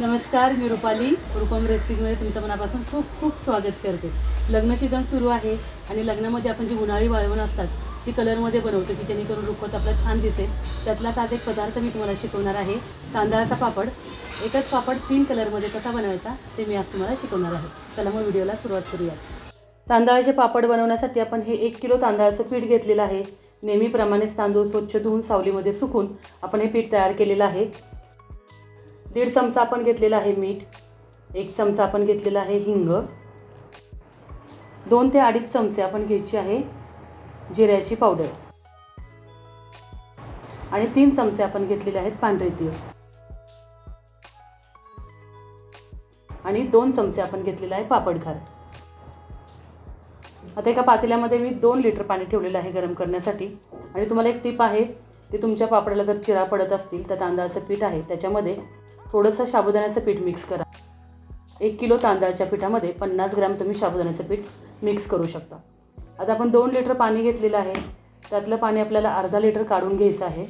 नमस्कार मी रुपाली. रुपम रेसिपीमध्ये तुमचं मनापासून खूप खूप स्वागत करते. लग्न सीझन सुरू आहे आणि लग्नामध्ये आपण जी उन्हाळी वाळवण असतात ती कलरमध्ये बनवतो की जेणेकरून रुखवत आपला छान दिसेल. त्यातलाच आज एक पदार्थ मी तुम्हाला शिकवणार आहे तांदळाचा पापड. एकच पापड तीन कलरमध्ये कसा बनवायचा ते मी आज तुम्हाला शिकवणार आहे. चला मग व्हिडिओला सुरुवात करूया तांदळाचे पापड बनवण्यासाठी आपण हे एक किलो तांदळाचं पीठ घेतलेलं आहे. नेहमीप्रमाणेच तांदूळ स्वच्छ धुवून सावलीमध्ये सुकून आपण हे पीठ तयार केलेलं आहे. दीड चमचा आपण घेतलेला आहे मीठ एक चमचा आपण घेतलेला आहे हिंग दोन ते अडीच चमचे आपण घ्यायची आहे जिऱ्याची पावडर. आणि तीन चमचे आपण घेतलेले आहेत पांढरे तीळ. आणि दोन चमचे आपण घेतलेला आहे पापड खार. आता एका पातेल्यामध्ये मी दोन लिटर पाणी ठेवलेलं आहे गरम करण्यासाठी. आणि तुम्हाला एक टीप आहे ती तुमच्या पापडाला जर चिरा पडत असतील तर तांदळाचं पीठ आहे त्याच्यामध्ये थोडंसं साबुदाण्याचं पीठ मिक्स करा. एक किलो तांदळाच्या पिठामध्ये पन्नास ग्रॅम तुम्ही साबुदाण्याचं पीठ मिक्स करू शकता. आता आपण दोन लिटर पाणी घेतलेलं आहे. त्यातलं पाणी आपल्याला अर्धा लिटर काढून घ्यायचं आहे.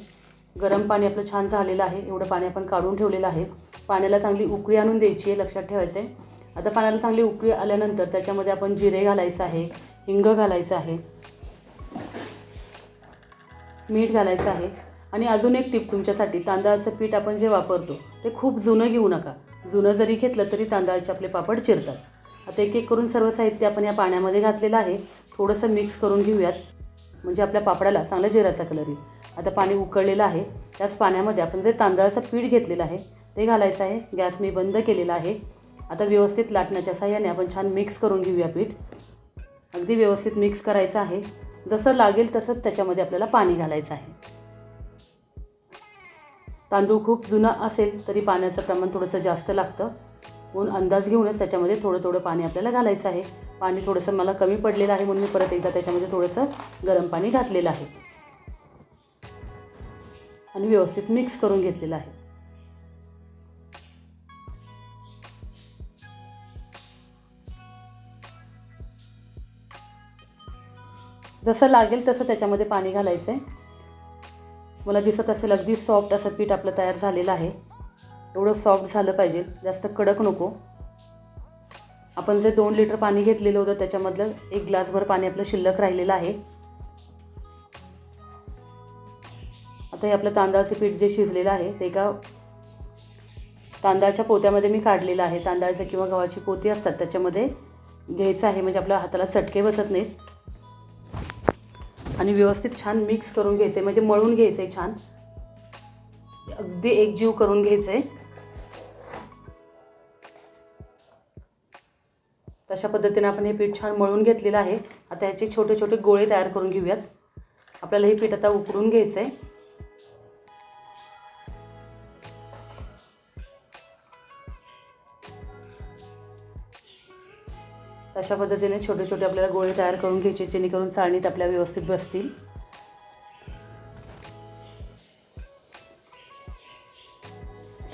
गरम पाणी आपलं छान झालेलं आहे. एवढं पाणी आपण काढून ठेवलेलं आहे. पाण्याला चांगली उकळी आणून द्यायची आहे लक्षात ठेवायचं आहे आता पाण्याला चांगली उकळी आल्यानंतर त्याच्यामध्ये आपण जिरे घालायचं आहे हिंग घालायचं आहे मीठ घालायचं आहे. आणि अजून एक टिप तुमच्यासाठी तांदळाचं पीठ आपण जे वापरतो ते खूप जुनं घेऊ नका. जुनं जरी घेतलं तरी तांदळाचे आपले पापड चिरतात. आता एक एक करून सर्व साहित्य आपण या पाण्यामध्ये घातलेलं आहे. थोडंसं मिक्स करून घेऊयात. म्हणजे आपल्या पापडाला चांगला जिराचा कलर येईल. आता पाणी उकळलेलं आहे. त्याच पाण्यामध्ये आपण जे तांदळाचं पीठ घेतलेलं आहे ते घालायचं आहे. गॅस मी बंद केलेला आहे. आता व्यवस्थित लाटण्याच्या साह्याने आपण छान मिक्स करून घेऊया पीठ. अगदी व्यवस्थित मिक्स करायचं आहे. जसं लागेल तसंच त्याच्यामध्ये आपल्याला पाणी घालायचं आहे. तांदूळ खूप जुना असेल तरी पाण्याचं प्रमाण थोडंसं जास्त लागतं. म्हणून अंदाज घेऊनच त्याच्यामध्ये थोडं थोडं पाणी आपल्याला घालायचं आहे. पाणी थोडंसं मला कमी पडलेलं आहे म्हणून मी परत एकदा त्याच्यामध्ये थोडंसं गरम पाणी घातलेलं आहे. आणि व्यवस्थित मिक्स करून घेतलेलं आहे. जसं लागेल तसं त्याच्यामध्ये पाणी घालायचं आहे मला दिसत असेल अगदी सॉफ्ट असं पीठ आपलं तयार झालेलं आहे. एवढं सॉफ्ट झालं पाहिजे. जास्त कडक नको. आपण जे दोन लिटर पाणी घेतलेलं होतं त्याच्यामधलं एक ग्लासभर पाणी आपलं शिल्लक राहिलेलं आहे. आता हे आपलं तांदळाचं पीठ जे शिजलेलं आहे ते एका तांदळाच्या पोत्यामध्ये मी काढलेलं आहे. तांदळाचं किंवा गव्हाची पोती असतात त्याच्यामध्ये घ्यायचं आहे. म्हणजे आपल्या हाताला चटके बसत नाहीत. आणि व्यवस्थित छान मिक्स करून घ्यायचं आहे म्हणजे मळून घ्यायचं आहे छान. अगदी एकजीव करून घ्यायचं आहे तशा पद्धतीने आपण हे पीठ छान मळून घेतलेलं आहे. आता ह्याचे छोटे छोटे गोळे तयार करून घेऊयात. आपल्याला हे पीठ आता उकडून घ्यायचं आहे अशा पद्धतीने छोटे छोटे आपल्याला गोळे तयार करून घ्यायचे जेणेकरून चाळणीत आपल्या व्यवस्थित बसतील.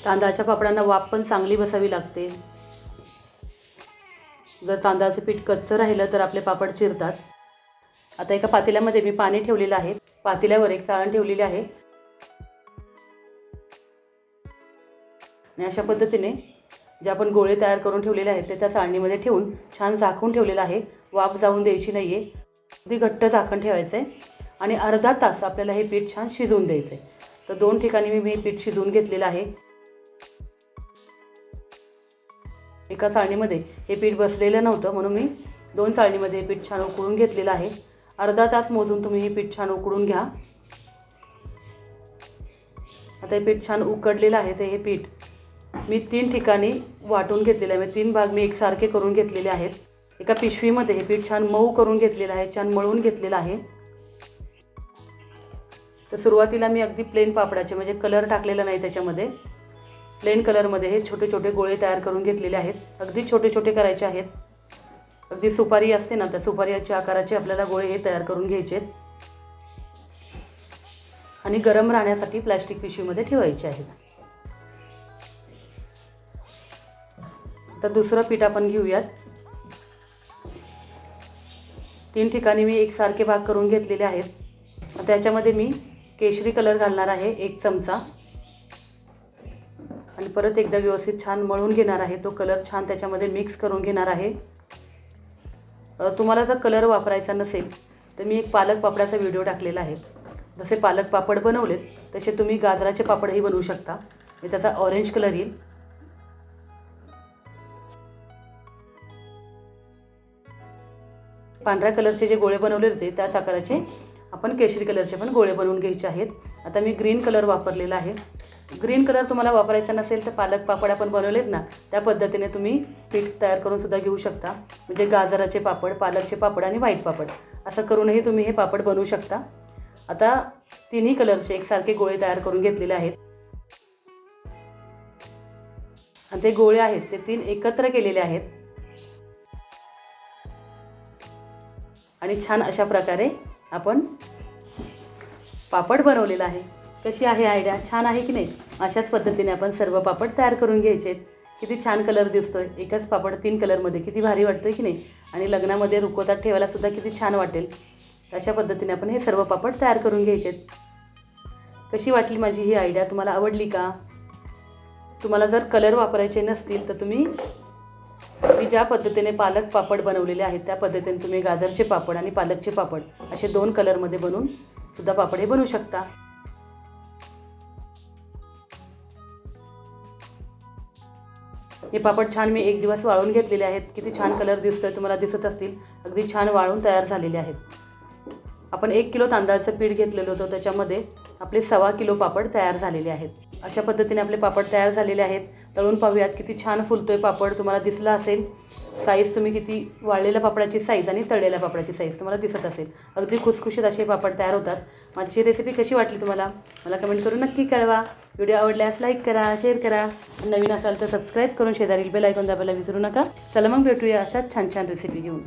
तांदळाच्या पापडांना वाफ पण चांगली बसावी लागते. जर तांदळाचं पीठ कच्चं राहिलं तर आपले पापड चिरतात. आता एका पातेल्यामध्ये मी पाणी ठेवलेलं आहे. पातेल्यावर एक चाळण ठेवलेली आहे. आणि अशा पद्धतीने जे आपण गोळे तयार करून ठेवलेले आहेत ते त्या चाळणीमध्ये ठेवून छान झाकून ठेवलेलं आहे. वाफ जाऊन द्यायची नाही आहे अगदी घट्ट झाकण ठेवायचं आहे आणि अर्धा तास आपल्याला हे पीठ छान शिजवून द्यायचं आहे तर दोन ठिकाणी मी हे पीठ शिजवून घेतलेलं आहे. एका चाळणीमध्ये हे पीठ बसलेलं नव्हतं म्हणून मी दोन चाळणीमध्ये हे पीठ छान उकळून घेतलेलं आहे. अर्धा तास मोजून तुम्ही हे पीठ छान उकळून घ्या. आता हे पीठ छान उकडलेलं आहे ते हे पीठ मी तीन ठिकाणी वाटून घेतलेलं आहे म्हणजे तीन भाग मी एकसारखे करून घेतलेले आहेत. एका पिशवीमध्ये हे पीठ छान मऊ करून घेतलेलं आहे छान मळून घेतलेलं आहे. तर सुरुवातीला मी अगदी प्लेन पापडाचे म्हणजे कलर टाकलेला नाही त्याच्यामध्ये. प्लेन कलरमध्ये हे छोटे छोटे गोळे तयार करून घेतलेले आहेत. अगदी छोटे छोटे करायचे आहेत. अगदी सुपारी असते ना त्या सुपारीच्या आकाराचे आपल्याला गोळे हे तयार करून घ्यायचे आहेत. आणि गरम राहण्यासाठी प्लॅस्टिक पिशवीमध्ये ठेवायचे आहेत. तर दुसरं पीठ आपण घेऊयात. तीन ठिकाणी मी एकसारखे भाग करून घेतलेले आहेत. त्याच्यामध्ये मी केशरी कलर घालणार आहे एक चमचा. आणि परत एकदा व्यवस्थित छान मळून घेणार आहे. तो कलर छान त्याच्यामध्ये मिक्स करून घेणार आहे. तुम्हाला जर कलर वापरायचा नसेल तर मी एक पालक पापडाचा व्हिडिओ टाकलेला आहे. जसे पालक पापड बनवलेत तसे तुम्ही गाजराचे पापडही बनवू शकता. म्हणजे त्याचा ऑरेंज कलर येईल. पांढऱ्या कलरचे जे गोळे बनवले होते त्याच आकाराचे आपण केशरी कलरचे पण गोळे बनवून घ्यायचे आहेत. आता मी ग्रीन कलर वापरलेला आहे. ग्रीन कलर तुम्हाला वापरायचा नसेल तर पालक पापड आपण बनवलेत ना त्या पद्धतीने तुम्ही पीठ तयार करून सुद्धा घेऊ शकता. म्हणजे गाजराचे पापड पालकचे पापड आणि व्हाईट पापड. असं करूनही तुम्ही हे पापड बनवू शकता. आता तिन्ही कलरचे एकसारखे गोळे तयार करून घेतलेले आहेत. आणि ते गोळे आहेत ते तीन एकत्र केलेले आहेत. आणि छान अशा प्रकारे आपण पापड बनवलेला आहे. कशी आहे आयडिया छान आहे की नाही? अशाच पद्धतीने आपण सर्व पापड तयार करून घ्यायचे किती छान कलर दिसतो आहे एकच पापड तीन कलरमध्ये किती भारी वाटतोय की नाही? आणि लग्नामध्ये रुकवतात ठेवायलासुद्धा किती छान वाटेल. अशा पद्धतीने आपण हे सर्व पापड तयार करून घ्यायचे आहेत कशी वाटली माझी ही आयडिया तुम्हाला आवडली का? तुम्हाला जर कलर वापरायचे नसतील तर तुम्ही मी ज्या पद्धतीने पालक पापड बनवलेले आहेत त्या पद्धतीने तुम्ही गाजरचे पापड आणि पालकचे पापड असे दोन कलरमध्ये बनवून सुद्धा पापड हे बनवू शकता. हे पापड छान मी एक दिवस वाळून घेतलेले आहेत. किती छान कलर दिसतोय तुम्हाला दिसत असतील. अगदी छान वाळून तयार झालेले आहेत. आपण एक किलो तांदळाचं पीठ घेतलेलं होतं त्याच्यामध्ये आपले सव्वा किलो पापड तयार झालेले आहेत. अशा पद्धतीने आपले पापड तयार झालेले आहेत. तळून पाहूयात किती छान फुलतोय पापड. तुम्हाला दिसला असेल साईज तुम्ही किती वाळलेल्या पापडाची साईज आणि तळलेल्या पापडाची साईज तुम्हाला दिसत असेल. अगदी खुसखुशीत असे पापड तयार होतात. माझी रेसिपी कशी वाटली तुम्हाला? मला कमेंट करून नक्की कळवा. व्हिडिओ आवडल्यास लाईक करा शेअर करा. नवीन असाल तर सबस्क्राईब करून शेजारील बेल ऐकून दाबायला विसरू नका. चला मग भेटूया अशाच छान छान रेसिपी घेऊन.